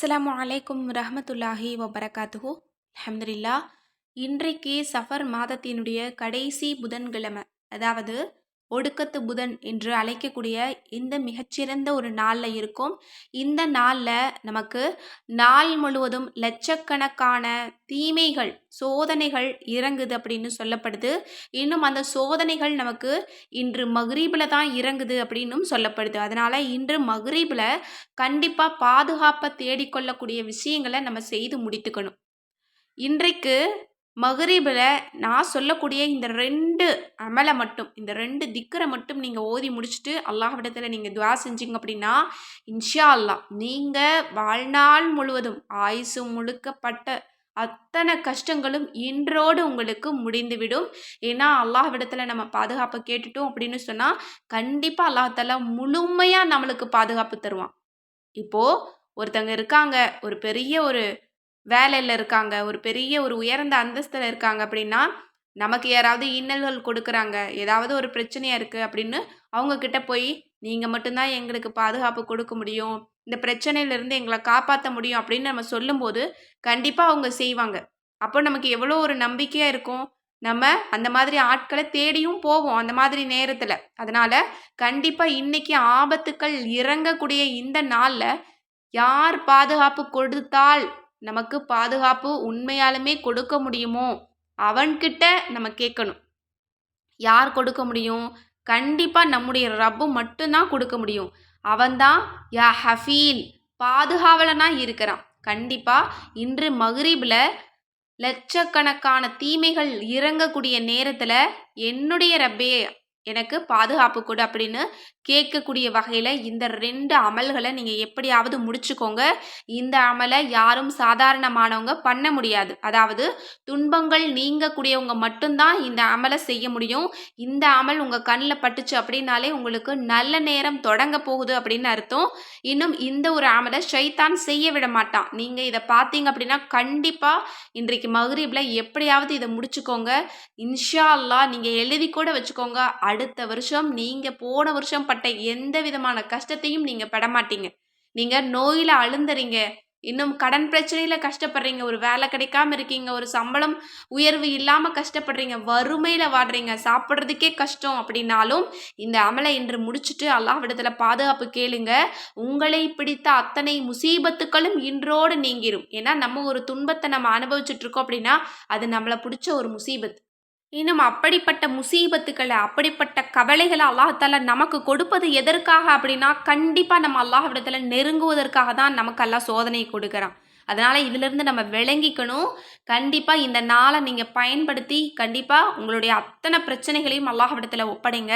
அஸ்லாம் அலைக்கும் ரஹமத்துல்லாஹி வபரகாத்துஹு. அஹமதுல்லா இன்றைக்கு சஃபர் மாதத்தினுடைய கடைசி புதன்கிழமை. அதாவது ஒடுக்கத்து புதன் என்று அழைக்கக்கூடிய இந்த மிகச்சிறந்த ஒரு நாளில் இருக்கும். இந்த நாளில் நமக்கு நாள் முழுவதும் லட்சக்கணக்கான தீமைகள் சோதனைகள் இறங்குது அப்படின்னு சொல்லப்படுது. இன்னும் அந்த சோதனைகள் நமக்கு இன்று மகரீபில் தான் இறங்குது அப்படின்னும் சொல்லப்படுது. அதனால் இன்று மகரீபில் கண்டிப்பாக பாதுகாப்பை தேடிக்கொள்ளக்கூடிய விஷயங்களை நம்ம செய்து முடித்துக்கணும். இன்றைக்கு மகரீபில் நான் சொல்லக்கூடிய இந்த ரெண்டு அமலை மட்டும் இந்த ரெண்டு திக்கரை மட்டும் நீங்கள் ஓதி முடிச்சுட்டு அல்லாஹ்விடத்தில் நீங்கள் துவா செஞ்சீங்க அப்படின்னா இன்ஷா அல்லாஹ் நீங்கள் வாழ்நாள் முழுவதும் ஆயுசு முழுக்கப்பட்ட அத்தனை கஷ்டங்களும் இன்றோடு உங்களுக்கு முடிந்துவிடும். ஏன்னா அல்லாஹ்விடத்தில் நம்ம பாதுகாப்பை கேட்டுட்டோம் அப்படின்னு சொன்னால் கண்டிப்பாக அல்லாஹால முழுமையாக நம்மளுக்கு பாதுகாப்பு தருவான். இப்போது ஒருத்தங்க இருக்காங்க ஒரு பெரிய ஒரு வேலையில் இருக்காங்க. ஒரு பெரிய ஒரு உயர்ந்த அந்தஸ்தில் இருக்காங்க அப்படின்னா நமக்கு யாராவது இன்னல்கள் கொடுக்குறாங்க. ஏதாவது ஒரு பிரச்சனையாக இருக்குது அப்படின்னு அவங்கக்கிட்ட போய் நீங்கள் மட்டும்தான் எங்களுக்கு பாதுகாப்பு கொடுக்க முடியும். இந்த பிரச்சனையிலேருந்து எங்களை காப்பாற்ற முடியும். அப்படின்னு நம்ம சொல்லும்போது கண்டிப்பாக அவங்க செய்வாங்க. அப்போ நமக்கு எவ்வளோ ஒரு நம்பிக்கையாக இருக்கும். நம்ம அந்த மாதிரி ஆட்களை தேடியும் போவோம் அந்த மாதிரி நேரத்தில். அதனால் கண்டிப்பாக இன்றைக்கி ஆபத்துக்கள் இறங்கக்கூடிய இந்த நாளில் யார் பாதுகாப்பு கொடுத்தால் நமக்கு பாதுகாப்பு உண்மையாலுமே கொடுக்க முடியுமோ? அவன்கிட்ட நம்ம கேட்கணும். யார் கொடுக்க முடியும்? கண்டிப்பாக நம்முடைய ரப்பு மட்டும்தான் கொடுக்க முடியும். அவன்தான் யா ஹஃபீல். பாதுகாவலனாக இருக்கிறான். கண்டிப்பாக இன்று மகரீபில் லட்சக்கணக்கான தீமைகள் இறங்கக்கூடிய நேரத்தில் என்னுடைய ரப்பே எனக்கு பாதுகாப்பு கொடு அப்படின்னு கேட்கக்கூடிய வகையில் இந்த ரெண்டு அமல்களை நீங்கள் எப்படியாவது முடிச்சுக்கோங்க. இந்த அமலை யாரும் சாதாரணமானவங்க பண்ண முடியாது. அதாவது துன்பங்கள் நீங்கக்கூடியவங்க மட்டும்தான் இந்த அமலை செய்ய முடியும். இந்த அமல் உங்கள் கண்ணில் பட்டுச்சு அப்படின்னாலே உங்களுக்கு நல்ல நேரம் தொடங்க போகுது அப்படின்னு அர்த்தம். இன்னும் இந்த ஒரு அமலை ஷைத்தான் செய்ய விட மாட்டான். நீங்கள் இதை பார்த்தீங்க அப்படின்னா கண்டிப்பாக இன்றைக்கு மகரீபில் எப்படியாவது இதை முடிச்சுக்கோங்க. இன்ஷா அல்லா நீங்கள் எழுதி கூட வச்சுக்கோங்க. அடுத்த வருஷம் நீங்கள் போன வருஷம் பட்ட எந்த விதமான கஷ்டத்தையும் நீங்கள் படமாட்டீங்க நீங்கள் நோயில் அழுந்துறீங்க. இன்னும் கடன் பிரச்சனையில் கஷ்டப்படுறீங்க. ஒரு வேலை கிடைக்காம இருக்கீங்க. ஒரு சம்பளம் உயர்வு இல்லாமல் கஷ்டப்படுறீங்க. வறுமையில் வாடுறீங்க சாப்பிட்றதுக்கே கஷ்டம் அப்படின்னாலும் இந்த அமலை இன்று முடிச்சுட்டு அல்லாஹ்விடத்தில் பாதுகாப்பு கேளுங்க. உங்களை பிடித்த அத்தனை முசீபத்துக்களும் இன்றோடு நீங்கிரும். ஏன்னா நம்ம ஒரு துன்பத்தை நம்ம அனுபவிச்சுட்ருக்கோம் அப்படின்னா அது நம்மளை பிடிச்ச ஒரு முசீபத். இன்னும் அப்படிப்பட்ட முசீபத்துக்களை அப்படிப்பட்ட கவலைகளை அல்லாஹால நமக்கு கொடுப்பது எதற்காக அப்படின்னா கண்டிப்பாக நம்ம அல்லாஹ்விடத்தில் நெருங்குவதற்காக தான் நமக்கு எல்லாம் சோதனை கொடுக்குறான். அதனால் இதிலிருந்து நம்ம விளங்கிக்கணும். கண்டிப்பாக இந்த நாளை நீங்கள் பயன்படுத்தி கண்டிப்பாக உங்களுடைய அத்தனை பிரச்சனைகளையும் அல்லாஹ்விடத்தில் ஒப்படைங்க.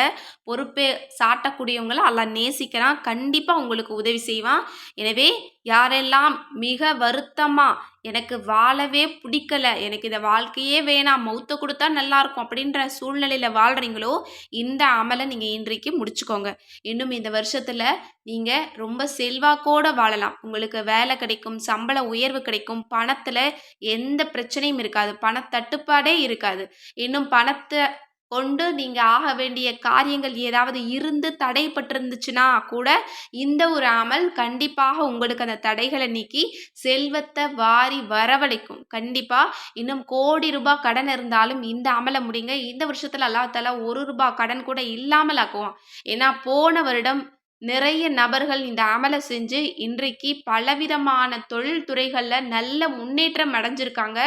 பொறுப்பே சாட்டக்கூடியவங்களை அல்லாஹ் நேசிக்கிறான். கண்டிப்பாக உங்களுக்கு உதவி செய்வான். எனவே யாரெல்லாம் மிக வருத்தமாக எனக்கு வாழவே பிடிக்கல எனக்கு இந்த வாழ்க்கையே வேணாம் மௌத்த கொடுத்தா நல்லாயிருக்கும் அப்படின்ற சூழ்நிலையில் வாழ்கிறீங்களோ இந்த அமலை நீங்கள் இன்றைக்கு முடிச்சுக்கோங்க. இன்னும் இந்த வருஷத்தில் நீங்கள் ரொம்ப செல்வாக்கோடு வாழலாம். உங்களுக்கு வேலை கிடைக்கும் சம்பள உயர்வு கிடைக்கும் பணத்தில் எந்த பிரச்சனையும் இருக்காது பணத்தட்டுப்பாடே இருக்காது. இன்னும் பணத்தை கொண்டு நீங்கள் ஆக வேண்டிய காரியங்கள் ஏதாவது இருந்து தடைப்பட்டிருந்துச்சுன்னா கூட இந்த ஒரு அமல் கண்டிப்பாக உங்களுக்கு அந்த தடைகளை நீக்கி செல்வத்தை வாரி வரவழைக்கும். கண்டிப்பாக இன்னும் கோடி ரூபாய் கடன் இருந்தாலும் இந்த அமலை முடிங்க. இந்த வருஷத்தில் அல்லாத்தால ஒரு ரூபாய் கடன் கூட இல்லாமல் ஆக்குவான். ஏன்னா போன வருடம் நிறைய நபர்கள் இந்த அமலை செஞ்சு இன்றைக்கு பலவிதமான தொழில் துறைகளில் நல்ல முன்னேற்றம் அடைஞ்சிருக்காங்க.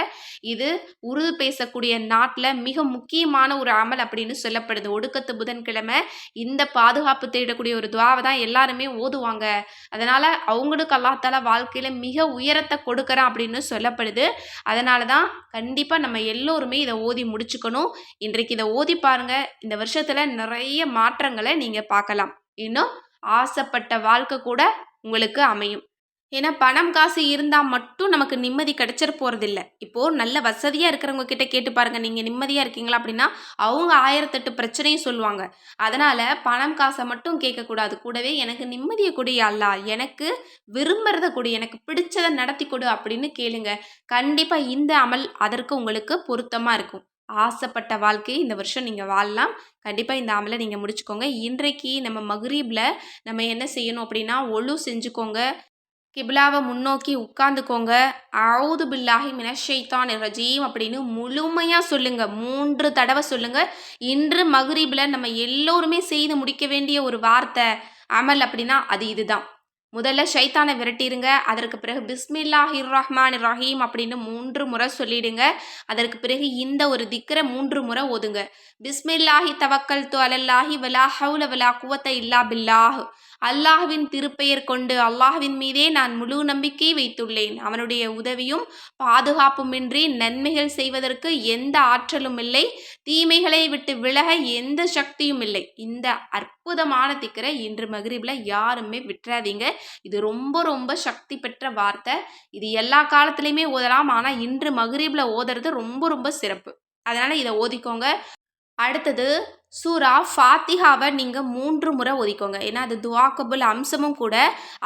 இது உருது பேசக்கூடிய நாட்டில் மிக முக்கியமான ஒரு அமல் அப்படின்னு சொல்லப்படுது. ஒடுக்கத்து புதன்கிழமை இந்த பாதுகாப்பு தேடக்கூடிய ஒரு துவாவை தான் எல்லாருமே ஓதுவாங்க. அதனால் அவங்களுக்கு அல்லாத்தால வாழ்க்கையில் மிக உயரத்தை கொடுக்குறான் அப்படின்னு சொல்லப்படுது. அதனால தான் கண்டிப்பாக நம்ம எல்லோருமே இதை ஓதி முடிச்சுக்கணும். இன்றைக்கு இதை ஓதி பாருங்கள் இந்த வருஷத்தில் நிறைய மாற்றங்களை நீங்கள் பார்க்கலாம். இன்னும் ஆசைப்பட்ட வாழ்க்கை கூட உங்களுக்கு அமையும். ஏன்னா பணம் காசு இருந்தால் மட்டும் நமக்கு நிம்மதி கிடைச்சிட போகிறதில்ல இப்போது நல்ல வசதியாக இருக்கிறவங்க கிட்ட கேட்டு பாருங்கள் நீங்கள் நிம்மதியாக இருக்கீங்களா அப்படின்னா அவங்க ஆயிரத்தெட்டு பிரச்சனையும் சொல்லுவாங்க. அதனால் பணம் காசை மட்டும் கேட்கக்கூடாது. கூடவே எனக்கு நிம்மதியை கொடு அல்லா. எனக்கு விரும்புகிறத கொடு. எனக்கு பிடிச்சதை நடத்தி கொடு அப்படின்னு கேளுங்க. கண்டிப்பாக இந்த அமல் அதற்கு உங்களுக்கு பொருத்தமாக இருக்கும். ஆசைப்பட்ட வாழ்க்கையை இந்த வருஷம் நீங்கள் வாழலாம். கண்டிப்பாக இந்த அமலை நீங்கள் முடிச்சுக்கோங்க. இன்றைக்கு நம்ம மகரீபில் நம்ம என்ன செய்யணும் அப்படின்னா ஒழு செஞ்சுக்கோங்க. கிபிலாவை முன்னோக்கி உட்காந்துக்கோங்க அவுது பில்லாஹி மினஷைத்தான் ரஜீம் அப்படின்னு முழுமையாக சொல்லுங்கள் மூன்று தடவை சொல்லுங்கள் இன்று மகரீபில் நம்ம எல்லோருமே செய்து முடிக்க வேண்டிய ஒரு வார்த்தை அமல் அப்படின்னா அது இதுதான். முதல்ல ஷைத்தானை விரட்டிடுங்க அதற்கு பிறகு பிஸ்மில்லாஹிர் ரஹ்மான் ரஹீம் அப்படின்னு மூன்று முறை சொல்லிடுங்க. அதற்கு பிறகு இந்த ஒரு திக்கரை மூன்று முறை ஓதுங்க. பிஸ்மில்லாஹி தவக்கல் து அலல்லாஹி வலா ஹவுல வலா குவத்த இல்லா பில்லாஹ். அல்லாஹ்வின் திருப்பெயர் கொண்டு அல்லாஹ்வின் மீதே நான் முழு நம்பிக்கை வைத்துள்ளேன். அவனுடைய உதவியும் பாதுகாப்புமின்றி நன்மைகள் செய்வதற்கு எந்த ஆற்றலும் இல்லை. தீமைகளை விட்டு விலக எந்த சக்தியும் இல்லை. இந்த அற்புதமான திக்கரை இன்று மகிரிபில் யாருமே விட்டுறாதீங்க இது ரொம்ப ரொம்ப சக்தி பெற்ற வார்த்தை. இது எல்லா காலத்துலேயுமே ஓதலாம். ஆனால் இன்று மகிரிபில் ஓதுறது ரொம்ப ரொம்ப சிறப்பு. அதனால் இதை ஓதிக்கோங்க. அடுத்தது சூரா ஃபாத்திஹாவை நீங்கள் மூன்று முறை ஒதிக்கோங்க ஏன்னா அது துவாக்கபுல் அம்சமும் கூட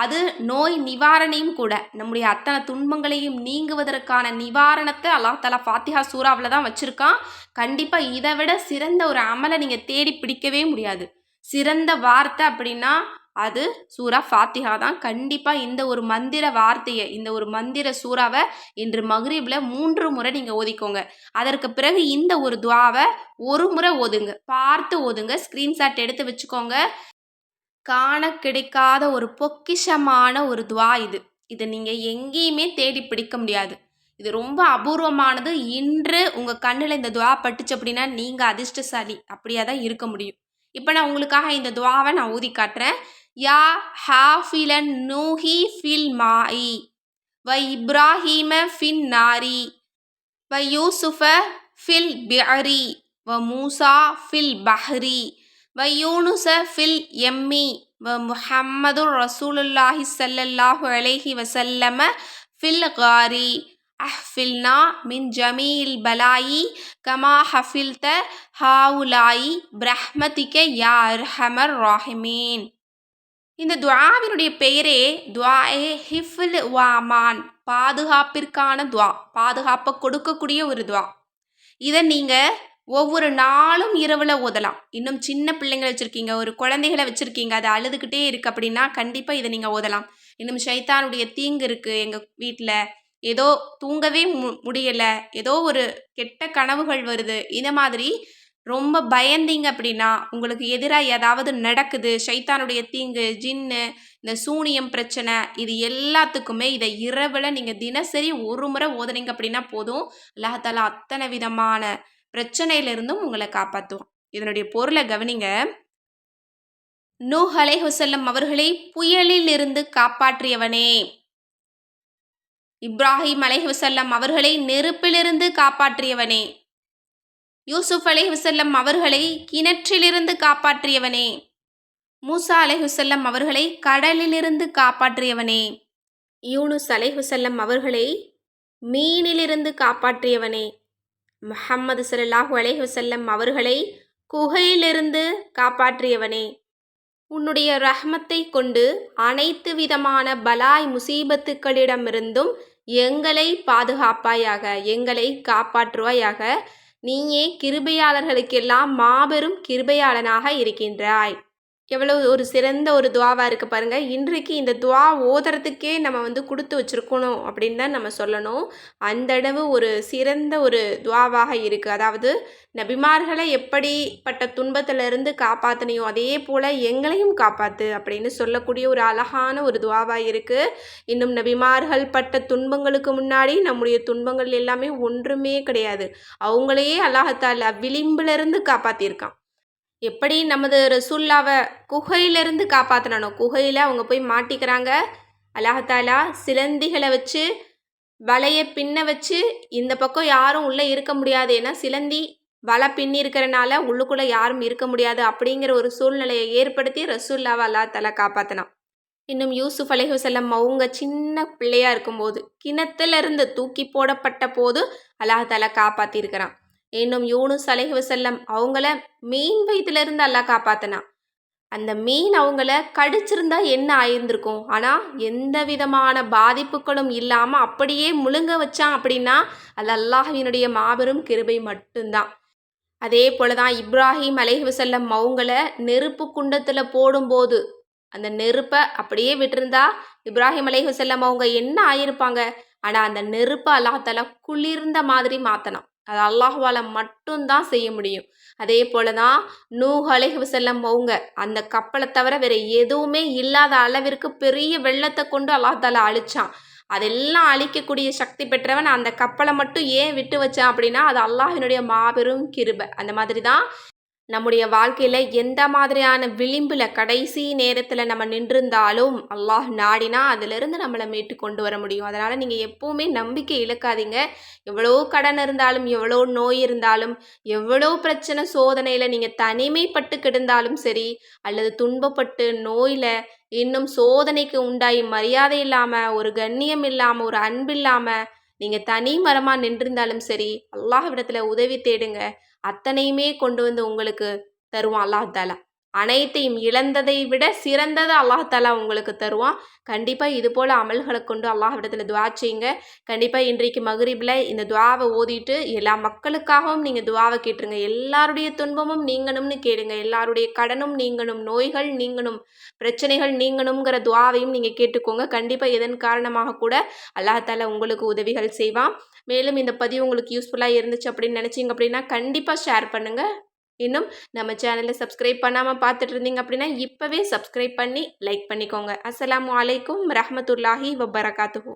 அது நோய் நிவாரணையும் கூட. நம்முடைய அத்தனை துன்பங்களையும் நீங்குவதற்கான நிவாரணத்தை அல்லா தலா ஃபாத்திஹா சூறாவில் தான் வச்சுருக்கான். கண்டிப்பாக இதை விட சிறந்த ஒரு அமலை நீங்கள் தேடி பிடிக்கவே முடியாது. சிறந்த வார்த்தை அப்படின்னா அது சூரா ஃபாத்திஹா தான். கண்டிப்பாக இந்த ஒரு மந்திர வார்த்தையை இந்த ஒரு மந்திர சூறாவை இன்று மக்ரீபில் மூன்று முறை நீங்கள் ஓதிக்கோங்க. அதற்கு பிறகு இந்த ஒரு துவாவை ஒரு முறை ஓதுங்க. பார்த்து ஓதுங்க. ஸ்க்ரீன்ஷாட் எடுத்து வச்சுக்கோங்க. காண கிடைக்காத ஒரு பொக்கிஷமான ஒரு துவா இது. இதை நீங்கள் எங்கேயுமே தேடி பிடிக்க முடியாது. இது ரொம்ப அபூர்வமானது. இன்று உங்கள் கண்ணில் இந்த துவா பட்டுச்சு அப்படின்னா நீங்கள் அதிர்ஷ்டசாலி. அப்படியே தான் இருக்க முடியும். இப்போ நான் உங்களுக்காக இந்த துவாவை நான் ஊதி காட்டுறேன். யா ஹாஃபிலன் நூஹி ஃபில் மாயி வ இப்ராஹீம ஃபின் நாரி. வ யூசுஃப ஃபில் பிஅரி. வ மூசா ஃபில் பஹ்ரி. வ யூனுச ஃபில் எம்மி. வ முஹம்மது ரசூலுல்லாஹி சல்லல்லாஹு அலைஹி வசல்லம ஃபில் காரி. அஹ்ஃபில்னா மின் ஜமீல் பலாயி. கமா ஹஃபில்த ஹாவுலாயி. பிரஹ்மதிக்க யா அர்ஹமர் ராஹிமீன். இந்த துவாவினுடைய பெயரே துவாஏ ஹிஃபில் வாமான் பாதுகாப்பிற்கான துவா பாதுகாப்பை கொடுக்கக்கூடிய ஒரு துவா. இதை நீங்கள் ஒவ்வொரு நாளும் இரவில் ஓதலாம். இன்னும் சின்ன பிள்ளைங்களை வச்சுருக்கீங்க ஒரு குழந்தைகளை வச்சுருக்கீங்க அது அழுதுகிட்டே இருக்குது அப்படின்னா கண்டிப்பாக இதை நீங்கள் ஓதலாம். இன்னும் ஷைத்தானுடைய தீங்கு இருக்குது எங்கள் வீட்டில் ஏதோ தூங்கவே மு முடியலை. ஏதோ ஒரு கெட்ட கனவுகள் வருது. இந்த மாதிரி ரொம்ப பயந்தீங்க அப்படின்னா உங்களுக்கு எதிராக ஏதாவது நடக்குது ஷைத்தானுடைய தீங்கு ஜின்னு இந்த சூனியம் பிரச்சனை இது எல்லாத்துக்குமே இதை இரவில் நீங்கள் தினசரி ஒரு முறை ஓதுனீங்க அப்படின்னா போதும். அல்லாஹால அத்தனை விதமான பிரச்சனையிலிருந்தும் உங்களை காப்பாற்றுவோம் இதனுடைய பொருளை கவனிங்க. நூஹ் அலைஹுசல்லம் அவர்களை புயலில் இருந்து காப்பாற்றியவனே. இப்ராஹிம் அலை ஹுசல்லம் அவர்களை நெருப்பிலிருந்து காப்பாற்றியவனே. யூசுப் அலைஹுசல்லம் அவர்களை கிணற்றிலிருந்து காப்பாற்றியவனே. மூசா அலைஹுசல்லம் அவர்களை கடலிலிருந்து காப்பாற்றியவனே. யூனுஸ் அலைஹுசல்லம் அவர்களை மீனிலிருந்து காப்பாற்றியவனே. முஹம்மது சல்லாஹூ அலைஹுசல்லம் அவர்களை குகையிலிருந்து காப்பாற்றியவனே. உன்னுடைய ரஹ்மத்தை கொண்டு அனைத்து விதமான பலாய் முசீபத்துக்களிடமிருந்தும் எங்களை பாதுகாப்பாயாக எங்களை காப்பாற்றுவாயாக நீயே கிருபையாளர்களுக்கெல்லாம் மாபெரும் கிருபையாளனாக இருக்கின்றாய். எவ்வளோ ஒரு சிறந்த ஒரு துவாவாக இருக்குது பாருங்கள் இன்றைக்கு இந்த துவா ஓதுறதுக்கே நம்ம வந்து கொடுத்து வச்சுருக்கணும் அப்படின்னு தான் நம்ம சொல்லணும். அந்த அளவு ஒரு சிறந்த ஒரு துவாவாக இருக்குது அதாவது நபிமார்களை எப்படிப்பட்ட துன்பத்திலிருந்து காப்பாற்றினையோ அதே போல் எங்களையும் காப்பாற்று அப்படின்னு சொல்லக்கூடிய ஒரு அழகான ஒரு துவாவாக இருக்குது இன்னும் நபிமார்கள் பட்ட துன்பங்களுக்கு முன்னாடி நம்முடைய துன்பங்கள் எல்லாமே ஒன்றுமே கிடையாது. அவங்களையே அல்லாஹத்தால் விளிம்பிலிருந்து காப்பாற்றியிருக்கான் எப்படி நமது ரசூல்லாவை குகையிலேருந்து காப்பாற்றினானோ குகையில் அவங்க போய் மாட்டிக்கிறாங்க. அல்லாஹாலா சிலந்திகளை வச்சு வலையை பின்ன வச்சு இந்த பக்கம் யாரும் உள்ளே இருக்க முடியாது. ஏன்னா சிலந்தி வலை பின்னி இருக்கிறனால உள்ளுக்குள்ளே யாரும் இருக்க முடியாது. அப்படிங்கிற ஒரு சூழ்நிலையை ஏற்படுத்தி ரசூல்லாவை அல்லா தலா காப்பாற்றினான் இன்னும் யூசுஃப் அலைஹுசல்லம் அவங்க சின்ன பிள்ளையாக இருக்கும்போது கிணத்துலேருந்து தூக்கி போடப்பட்ட போது அல்லாஹாலா காப்பாற்றிருக்கிறான் இன்னும் யூனுஸ் அலைஹி வசல்லம் அவங்கள மீன் வயிற்றுலேருந்து அல்லா காப்பாத்தினான் அந்த மீன் அவங்கள கடிச்சிருந்தா என்ன ஆயிருந்திருக்கும்? ஆனால் எந்த விதமான பாதிப்புகளும் இல்லாமல் அப்படியே முழுங்க வச்சான் அப்படின்னா அது அல்லாஹினுடைய மாபெரும் கிருபை மட்டும்தான். அதே போல தான் இப்ராஹிம் அலைஹி வசல்லம் அவங்கள நெருப்பு குண்டத்தில் போடும்போது அந்த நெருப்பை அப்படியே விட்டிருந்தா இப்ராஹிம் அலைஹுசல்லம் அவங்க என்ன ஆயிருப்பாங்க? ஆனால் அந்த நெருப்பை அல்லாஹால குளிர்ந்த மாதிரி மாற்றணும் அது அல்லாஹுவால மட்டும்தான் செய்ய முடியும். அதே போல தான் நூஹ் அலைஹுசல்லம் அவங்க அந்த கப்பலை தவிர வேற எதுவுமே இல்லாத அளவிற்கு பெரிய வெள்ளத்தை கொண்டு அல்லாஹால அழிச்சான். அதெல்லாம் அழிக்கக்கூடிய சக்தி பெற்றவன் அந்த கப்பலை மட்டும் ஏன் விட்டு வச்சான் அப்படின்னா அது அல்லாஹினுடைய மாபெரும் கிருபை. அந்த மாதிரி தான் நம்முடைய வாழ்க்கையில் எந்த மாதிரியான விளிம்பில் கடைசி நேரத்தில் நம்ம நின்றிருந்தாலும் அல்லாஹ் நாடினா அதிலிருந்து நம்மளை மீட்டு கொண்டு வர முடியும். அதனால் நீங்கள் எப்போவுமே நம்பிக்கை இழக்காதீங்க. எவ்வளோ கடன் இருந்தாலும் எவ்வளோ நோய் இருந்தாலும் எவ்வளோ பிரச்சனை சோதனையில் நீங்கள் தனிமைப்பட்டு கிடந்தாலும் சரி அல்லது துன்பப்பட்டு நோயில் இன்னும் சோதனைக்கு உண்டாயி மரியாதை இல்லாமல் ஒரு கண்ணியம் இல்லாமல் ஒரு அன்பு இல்லாமல் நீங்கள் தனி மரமாக நின்றிருந்தாலும் சரி அல்லாஹ் விடத்தில் உதவி தேடுங்க. அத்தனையுமே கொண்டு வந்து உங்களுக்கு தருவான் அல்லாஹாலா அனைத்தையும் இழந்ததை விட சிறந்ததை அல்லாஹாலா உங்களுக்கு தருவான். கண்டிப்பாக இது போல் அமல்களை கொண்டு அல்லாஹ்விடத்தில் துவா செய்யுங்க. கண்டிப்பாக இன்றைக்கு மகரிபில் இந்த துவாவை ஓதிட்டு எல்லா மக்களுக்காகவும் நீங்கள் துவாவை கேட்டுருங்க. எல்லாருடைய துன்பமும் நீங்கணும்னு கேளுங்க. எல்லாருடைய கடனும் நீங்கணும். நோய்கள் நீங்கணும். பிரச்சனைகள் நீங்கணுங்கிற துவாவையும் நீங்கள் கேட்டுக்கோங்க. கண்டிப்பாக இதன் காரணமாக கூட அல்லாஹாலா உங்களுக்கு உதவிகள் செய்வான். மேலும் இந்த பதிவு உங்களுக்கு யூஸ்ஃபுல்லாக இருந்துச்சு அப்படின்னு நினச்சிங்க அப்படின்னா கண்டிப்பாக ஷேர் பண்ணுங்கள் இன்னும் நம்ம சேனலை சப்ஸ்கிரைப் பண்ணாமல் பார்த்துட்டு இருந்தீங்க அப்படின்னா இப்போவே சப்ஸ்கிரைப் பண்ணி லைக் பண்ணிக்கோங்க. அஸ்லாம் வலைக்கும் ரஹமத்துல்லாஹி வபரகாத்துஹூ.